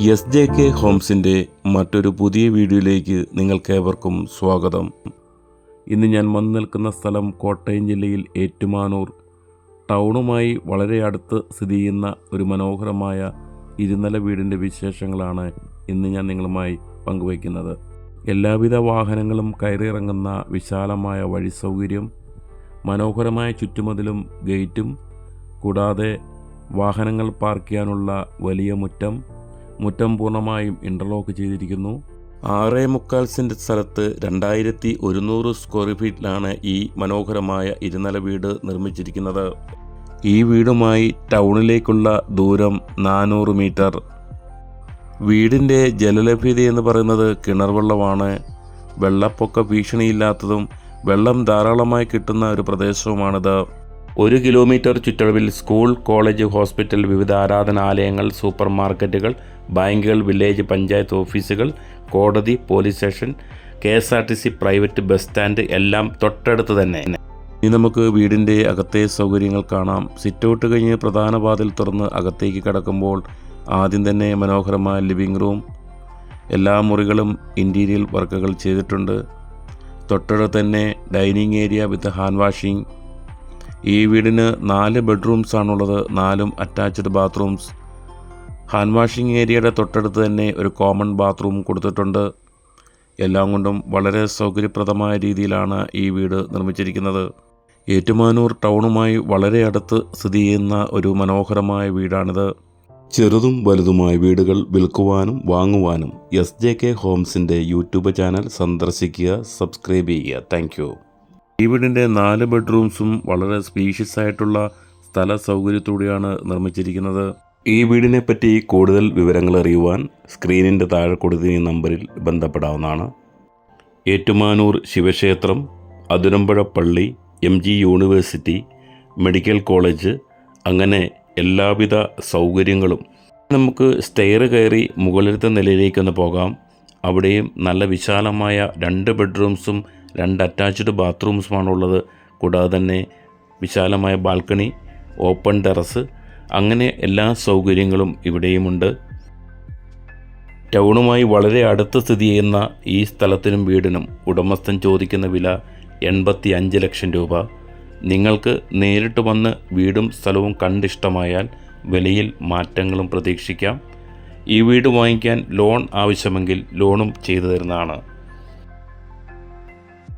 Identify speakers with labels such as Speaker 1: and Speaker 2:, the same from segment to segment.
Speaker 1: S J K ഹോംസിന്റെ മറ്റൊരു പുതിയ വീഡിയോയിലേക്ക് നിങ്ങൾക്കേവർക്കും സ്വാഗതം. ഇന്ന് ഞാൻ വന്നു നിൽക്കുന്ന സ്ഥലം കോട്ടയം ജില്ലയിൽ ഏറ്റുമാനൂർ. ടൗണുമായി വളരെ അടുത്ത് സ്ഥിതി ചെയ്യുന്ന ഒരു മനോഹരമായ ഇരുനില വീടിന്റെ വിശേഷങ്ങളാണ് ഇന്ന് ഞാൻ നിങ്ങളുമായി പങ്കുവയ്ക്കുന്നത്. എല്ലാവിധ വാഹനങ്ങളും കയറിയിറങ്ങുന്ന വിശാലമായ വഴി സൗകര്യം മനോഹരമായ ചുറ്റുമതിലും ഗേറ്റും കൂടാതെ വാഹനങ്ങൾ പാർക്ക് ചെയ്യാനുള്ള വലിയ മുറ്റം മുറ്റം പൂർണമായും ഇന്റർലോക്ക് ചെയ്തിരിക്കുന്നു. ആറേ മുക്കാൽ സെന്റ് സ്ഥലത്ത് രണ്ടായിരത്തി ഒരുന്നൂറ് സ്ക്വയർ ഫീറ്റിലാണ് ഈ മനോഹരമായ ഇരുനില വീട് നിർമ്മിച്ചിരിക്കുന്നത്. ഈ വീടുമായി ടൗണിലേക്കുള്ള ദൂരം നാനൂറ് മീറ്റർ. വീടിന്റെ ജലലഭ്യത എന്ന് പറയുന്നത് കിണർ വെള്ളമാണ്. വെള്ളപ്പൊക്ക ഭീഷണിയില്ലാത്തതും വെള്ളം ധാരാളമായി കിട്ടുന്ന ഒരു പ്രദേശവുമാണിത്. ഒരു കിലോമീറ്റർ ചുറ്റളവിൽ സ്കൂൾ കോളേജ് ഹോസ്പിറ്റൽ വിവിധ ആരാധനാലയങ്ങൾ സൂപ്പർ മാർക്കറ്റുകൾ ബാങ്കുകൾ വില്ലേജ് പഞ്ചായത്ത് ഓഫീസുകൾ കോടതി police station K S R T C private bus stand എല്ലാം തൊട്ടടുത്ത് തന്നെ. ഇനി നമുക്ക് വീടിന്റെ അകത്തെ സൗകര്യങ്ങൾ കാണാം. സിറ്റൗട്ട് കഴിഞ്ഞ് പ്രധാന വാതിൽ തുറന്ന് അകത്തേക്ക് കടക്കുമ്പോൾ ആദ്യം തന്നെ മനോഹരമായ ലിവിംഗ് റൂം. എല്ലാ മുറികളും ഇന്റീരിയൽ വർക്കുകൾ ചെയ്തിട്ടുണ്ട്. തൊട്ടടുത്ത് തന്നെ dining area with hand washing. ഈ വീടിന് നാല് ബെഡ്റൂംസ് ആണുള്ളത്. നാലും അറ്റാച്ച്ഡ് ബാത്റൂംസ് ഹാൻഡ് വാഷിംഗ് ഏരിയയുടെ തൊട്ടടുത്ത് തന്നെ ഒരു കോമൺ ബാത്റൂം കൊടുത്തിട്ടുണ്ട്. എല്ലാം കൊണ്ടും വളരെ സൗകര്യപ്രദമായ രീതിയിലാണ് ഈ വീട് നിർമ്മിച്ചിരിക്കുന്നത്. ഏറ്റുമാനൂർ ടൗണുമായി വളരെ അടുത്ത് സ്ഥിതി ചെയ്യുന്ന ഒരു മനോഹരമായ വീടാണിത്. ചെറുതും വലുതുമായ വീടുകൾ വിൽക്കുവാനും വാങ്ങുവാനും എസ് ജെ കെ ഹോംസിന്റെ യൂട്യൂബ് ചാനൽ സന്ദർശിക്കുക സബ്സ്ക്രൈബ് ചെയ്യുക. താങ്ക് ഈ വീടിന്റെ നാല് ബെഡ്റൂംസും വളരെ സ്പീഷ്യസ് ആയിട്ടുള്ള സ്ഥല സൗകര്യത്തോടെയാണ് നിർമ്മിച്ചിരിക്കുന്നത്. ഈ വീടിനെ പറ്റി കൂടുതൽ വിവരങ്ങൾ അറിയുവാൻ സ്ക്രീനിന്റെ താഴെ കൊടുത്തിരിക്കുന്ന നമ്പറിൽ ബന്ധപ്പെടാവുന്നതാണ്. ഏറ്റുമാനൂർ ശിവക്ഷേത്രം അതിരമ്പുഴ പള്ളി M G university medical college അങ്ങനെ എല്ലാവിധ സൗകര്യങ്ങളും. നമുക്ക് സ്റ്റെയർ കയറി മുകളിലത്തെ നിലയിലേക്കൊന്ന് പോകാം. അവിടെയും നല്ല വിശാലമായ രണ്ട് ബെഡ്റൂംസും രണ്ട് അറ്റാച്ച്ഡ് ബാത്റൂംസുമാണുള്ളത് കൂടാതെ തന്നെ വിശാലമായ ബാൽക്കണി ഓപ്പൺ ടെറസ് അങ്ങനെ എല്ലാ സൗകര്യങ്ങളും ഇവിടെയുമുണ്ട്. ടൗണുമായി വളരെ അടുത്ത് സ്ഥിതി ചെയ്യുന്ന ഈ സ്ഥലത്തിനും വീടിനും ഉടമസ്ഥൻ ചോദിക്കുന്ന വില എൺപത്തി അഞ്ച് ലക്ഷം രൂപ. നിങ്ങൾക്ക് നേരിട്ട് വന്ന് വീടും സ്ഥലവും കണ്ടിഷ്ടമായാൽ വിലയിൽ മാറ്റങ്ങളും പ്രതീക്ഷിക്കാം. ഈ വീട് വാങ്ങിക്കാൻ ലോൺ ആവശ്യമെങ്കിൽ ലോണും ചെയ്തു തരുന്നതാണ്.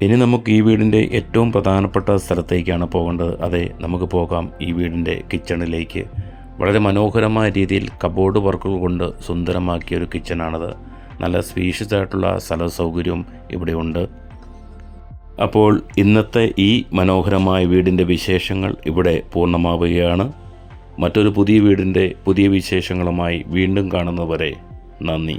Speaker 1: ഇനി നമുക്ക് ഈ വീടിന്റെ ഏറ്റവും പ്രധാനപ്പെട്ട സ്ഥലത്തേക്കാണ് പോകേണ്ടത്. അതെ നമുക്ക് പോകാം ഈ വീടിന്റെ കിച്ചണിലേക്ക്. വളരെ മനോഹരമായ രീതിയിൽ കബോർഡ് വർക്കുകൾ കൊണ്ട് സുന്ദരമാക്കിയ ഒരു കിച്ചണാണത് നല്ല സ്പീഷ്യസ് ആയിട്ടുള്ള സ്ഥല സൗകര്യവും ഇവിടെയുണ്ട് അപ്പോൾ ഇന്നത്തെ ഈ മനോഹരമായ വീടിന്റെ വിശേഷങ്ങൾ ഇവിടെ പൂർണമാവുകയാണ്. മറ്റൊരു പുതിയ വീടിന്റെ പുതിയ വിശേഷങ്ങളുമായി വീണ്ടും കാണുന്നവരെ നന്ദി.